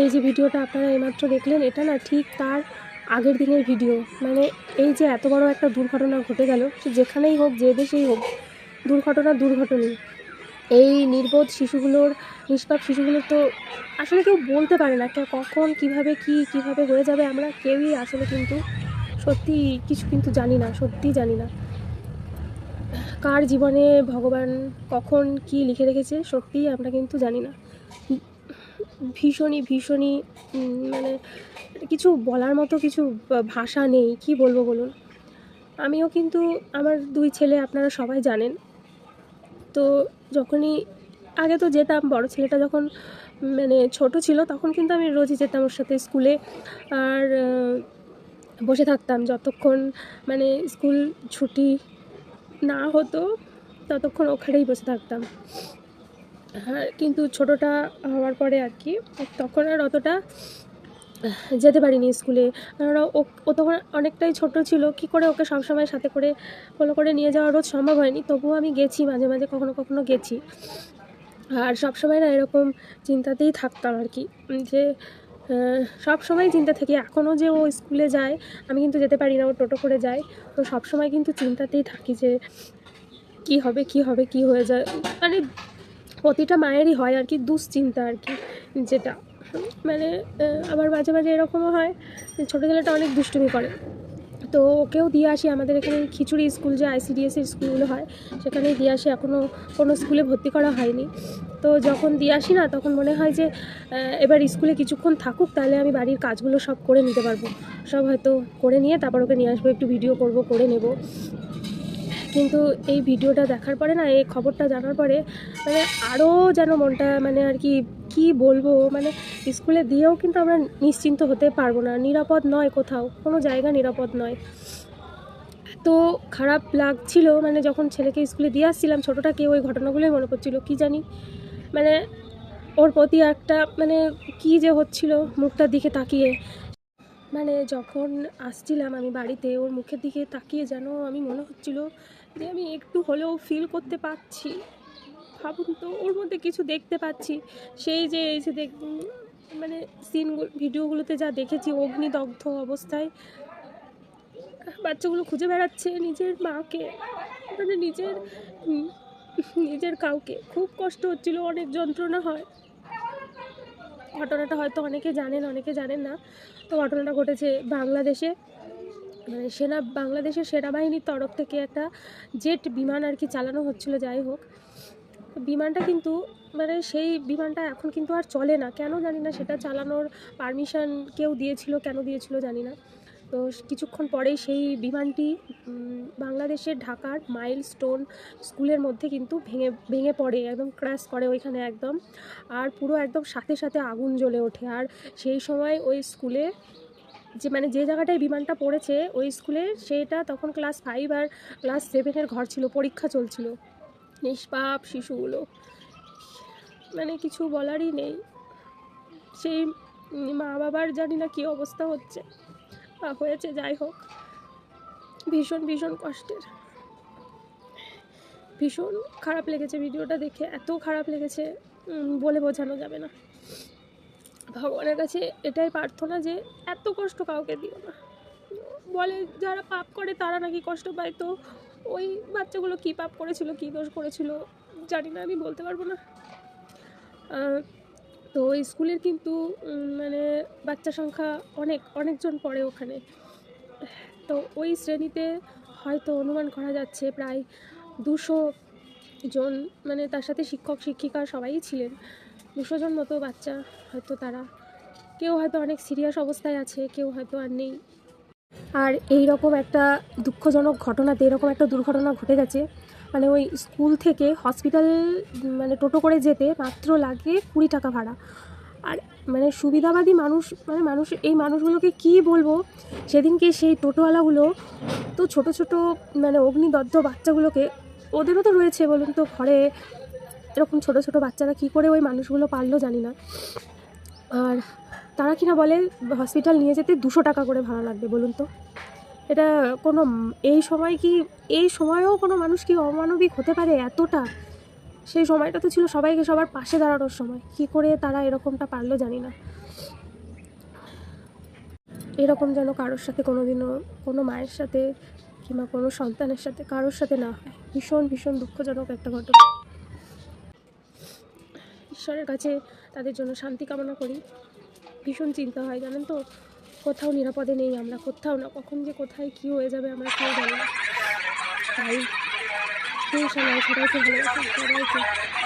এই যে ভিডিওটা আপনারা এইমাত্র দেখলেন, এটা না ঠিক তার আগের দিনের ভিডিও। মানে এই যে এত বড় একটা দুর্ঘটনা ঘটে গেল, সে যেখানেই হোক, যে দেশেই হোক, দুর্ঘটনা দুর্ঘটনই এই নির্বোধ শিশুগুলোর, নিষ্পাপ শিশুগুলোর তো আসলে কেউ বলতে পারে না কখন, কীভাবে, কি, কীভাবে হয়ে যাবে, আমরা কেউই আসলে কিন্তু সত্যি কিছু কিন্তু জানি না সত্যিই জানি না। কার জীবনে ভগবান কখন কি লিখে রেখেছে, সত্যিই আমরা কিন্তু জানি না। ভীষণই ভীষণই মানে কিছু বলার মতো কিছু ভাষা নেই, কি বলব বলুন? আমিও কিন্তু আমার দুই ছেলে, আপনারা সবাই জানেন। তো যখনই, আগে তো যেতাম, বড় ছেলেটা যখন মানে ছোট ছিল, তখন কিন্তু আমি রোজই যেতাম ওর সাথে স্কুলে। আর বসে থাকতাম যতক্ষণ মানে স্কুল ছুটি না হতো, ততক্ষণ ওখানেই বসে থাকতাম। হ্যাঁ কিন্তু ছোটোটা হওয়ার পরে আর কি, তখন আর অতটা যেতে পারিনি স্কুলে। কেননা ও ও তখন অনেকটাই ছোট ছিল, কি করে ওকে সবসময় সাথে করে, ফলো করে নিয়ে যাওয়া রোজ সম্ভব হয়নি, তবুও আমি গেছি, মাঝে মাঝে কখনো কখনো গেছি। আর সবসময় না এরকম চিন্তাতেই থাকতাম আর কি, যে সব সময় চিন্তা থেকে এখনও যে ও স্কুলে যায়, আমি কিন্তু যেতে পারি না, ও টোটো করে যায়, তো সব সময় কিন্তু চিন্তাতেই থাকি যে, কি হবে কি হবে, কি হয়ে যায় মানে প্রতিটা মায়েরই হয় আর কি দুশ্চিন্তা আর কি, যেটা। মানে আবার মাঝে মাঝে এরকমও হয় ছোটো ছেলেটা অনেক দুষ্টুমি করে। তো ওকেও দিয়ে আসি, আমাদের এখানে খিচুড়ি স্কুল, যে আইসিডিএসের স্কুলগুলো হয়, সেখানেই দিয়ে আসি এখনও কোনো স্কুলে ভর্তি করা হয়নি। তো যখন দিয়ে আসি না, তখন মনে হয় যে এবার স্কুলে কিছুক্ষণ থাকুক, তাহলে আমি বাড়ির কাজগুলো সব করে নিতে পারব। সব হয়তো করে নিয়ে তারপর ওকে নিয়ে আসব, একটু ভিডিও করব, করে নেব। কিন্তু এই ভিডিওটা দেখার পরে না, এই খবরটা জানার পরে মানে আরও যেন মনটা মানে আর কি কি বলব মানে স্কুলে দিয়েও কিন্তু আমরা নিশ্চিন্ত হতে পারব না। নিরাপদ নয় কোথাও, কোনো জায়গা নিরাপদ নয়। তো খারাপ লাগছিল মানে যখন ছেলেকে স্কুলে দিয়ে আসছিলাম ছোটোটাকে ওই ঘটনাগুলোই মনে পড়ছিল, কি জানি? মানে ওর প্রতি একটা মানে কি যে হচ্ছিল, মুখটার দিকে তাকিয়ে। মানে যখন আসছিলাম আমি বাড়িতে, ওর মুখের দিকে তাকিয়ে যেন আমি মনে হচ্ছিল যে আমি একটু হলেও ফিল করতে পারছি। ভাবুন তো, ওর মধ্যে কিছু দেখতে পাচ্ছি। সেই যে এই যে দেখ মানে সিনগুলো ভিডিওগুলোতে যা দেখেছি, অগ্নিদগ্ধ অবস্থায়, বাচ্চাগুলো খুঁজে বেড়াচ্ছে নিজের মাকে মানে নিজের নিজের কাউকে। খুব কষ্ট হচ্ছিল, অনেক যন্ত্রণা হয়। ঘটনাটা হয়তো অনেকে জানেন অনেকে জানেন না। তো ঘটনাটা ঘটেছে বাংলাদেশে। মানে সেনা, বাংলাদেশের সেনাবাহিনীর তরফ থেকে একটা জেট বিমান আর কি চালানো হচ্ছিল, যাই হোক। বিমানটা কিন্তু মানে সেই বিমানটা এখন কিন্তু আর চলে না। কেন জানি না, সেটা চালানোর পারমিশন কেউ দিয়েছিল, কেন দিয়েছিল জানি না। তো কিছুক্ষণ পরেই সেই বিমানটি বাংলাদেশের ঢাকার মাইল স্টোন স্কুলের মধ্যে কিন্তু ভেঙে ভেঙে পড়ে, একদম ক্র্যাশ করে ওইখানে একদম। আর পুরো একদম সাথে সাথে আগুন জ্বলে ওঠে। আর সেই সময় ওই স্কুলে যে মানে যে জায়গাটায় বিমানটা পড়েছে, ওই স্কুলে সেটা তখন ক্লাস ফাইভ আর ক্লাস সেভেনের ঘর ছিল, পরীক্ষা চলছিল। নিষ্পাপ শিশুগুলো। মানে কিছু বলারই নেই। সেই মা বাবার জানি না কী অবস্থা হচ্ছে। হয়েছে, যাই হোক। ভীষণ ভীষণ কষ্টের। ভীষণ খারাপ লেগেছে ভিডিওটা দেখে, এত খারাপ লেগেছে বলে বোঝানো যাবে না। ভগবানের কাছে এটাই প্রার্থনা যে, এত কষ্ট কাউকে দিও না। বলে যারা পাপ করে, তারা নাকি কষ্ট পায়। তো ওই বাচ্চাগুলো কী পাপ করেছিল, কী দোষ করেছিল, জানি না, আমি বলতে পারব না। তো স্কুলের কিন্তু মানে বাচ্চা সংখ্যা অনেক, অনেকজন পড়ে ওখানে। তো ওই শ্রেণীতে হয়তো অনুমান করা যাচ্ছে প্রায় দুশো জন মানে তার সাথে শিক্ষক, শিক্ষিকা সবাই ছিলেন। দুশো জন মতো বাচ্চা হয়তো তারা। কেউ হয়তো অনেক সিরিয়াস অবস্থায় আছে, কেউ হয়তো আর নেই। আর এই রকম একটা দুঃখজনক ঘটনাতে, এরকম একটা দুর্ঘটনা ঘটে গেছে। মানে ওই স্কুল থেকে হসপিটাল মানে টোটো করে যেতে মাত্র লাগে কুড়ি টাকা ভাড়া। আর মানে সুবিধাবাদী মানুষ মানে মানুষ, এই মানুষগুলোকে কি বলব? সেদিনকে সেই টোটোওয়ালাগুলো, তো ছোট ছোট মানে অগ্নিদগ্ধ বাচ্চাগুলোকে, ওদেরও তো রয়েছে বলুন তো ঘরে, এরকম ছোট ছোট বাচ্চারা কি করে ওই মানুষগুলো পারল জানি না। আর তারা কিনা বলে, হসপিটাল নিয়ে যেতে দুশো টাকা করে ভাড়া লাগবে বলুন তো। এটা কোনো, এই সময় কি, এই সময়েও কোনো মানুষ কি অমানবিক হতে পারে এতটা? সেই সময়টা তো ছিল সবাইকে সবার পাশে দাঁড়ানোর সময়। কি করে তারা এরকমটা পারল জানি না। এরকম যেন কারোর সাথে কোনো দিনও কোনো মায়ের সাথে কিংবা কোনো সন্তানের সাথে কারোর সাথে না হয়। ভীষণ ভীষণ দুঃখজনক একটা ঘটনা। ঈশ্বরের কাছে তাদের জন্য শান্তি কামনা করি। ভীষণ চিন্তা হয়, জানেন তো? কোথাও নিরাপদে নেই আমরা, কোথাও না, কখন যে কোথায় কী হয়ে যাবে আমরা কেউ জানি না। তাই ইনশাল্লাহ সবাইকে ভালোবাসি সবাইকে।